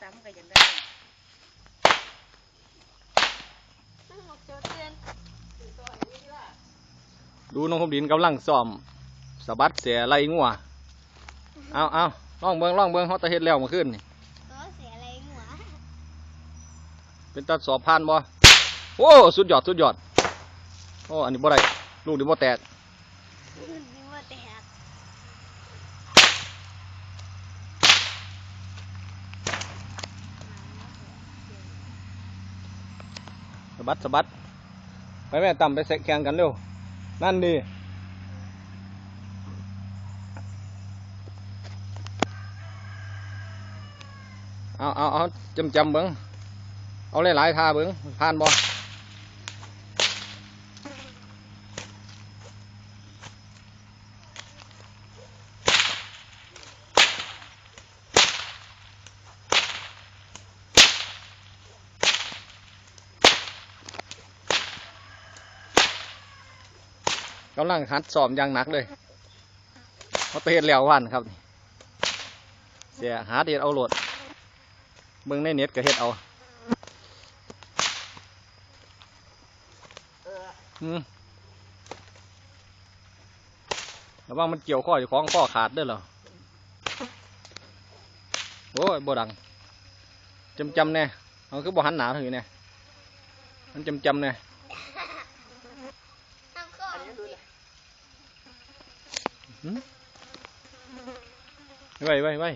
ซ้ำก็ยังได้ดูน้องคมดินกำลังซ้อมสะบัดเสียไรงัวเอาเอาล่องเบิงล่องเบิงเขาตะเฮ็ดแล้วมื่อคืนนี่เสียไรหัวเป็นตัดสอบผ่านบ่โอ้สุดยอดสุดยอดโอ้อันนี้บ่ได้ลูกนี่บ่แตก นี่ว่าแตก สะบัดสะบัด ไปแม่ต่ำไปเสะแข่งกันเร็ว นั่นดีเอาเอาเอาจำจำเบิ้งเอาหลายๆท่าเบิ้งผ่านบ่ กำลังหัดสอบอย่างหนักเลยเขาเฮ็ดแล้ววันครับ เสียหาเด็ดเอาโหลดเบิ่งในเน็ตก็เฮ็ดเอาเอออืมระวังมันเกี่ยวข้ออยู่ของข้อขาดด้อเหรอโอ้ยบ่ดังจำจำแน่เอาคือบ่หันหนาถึงแน่มันจำจำแน่ ทำข้อ อันนี้ดูเลย ไว้ไว้ไว้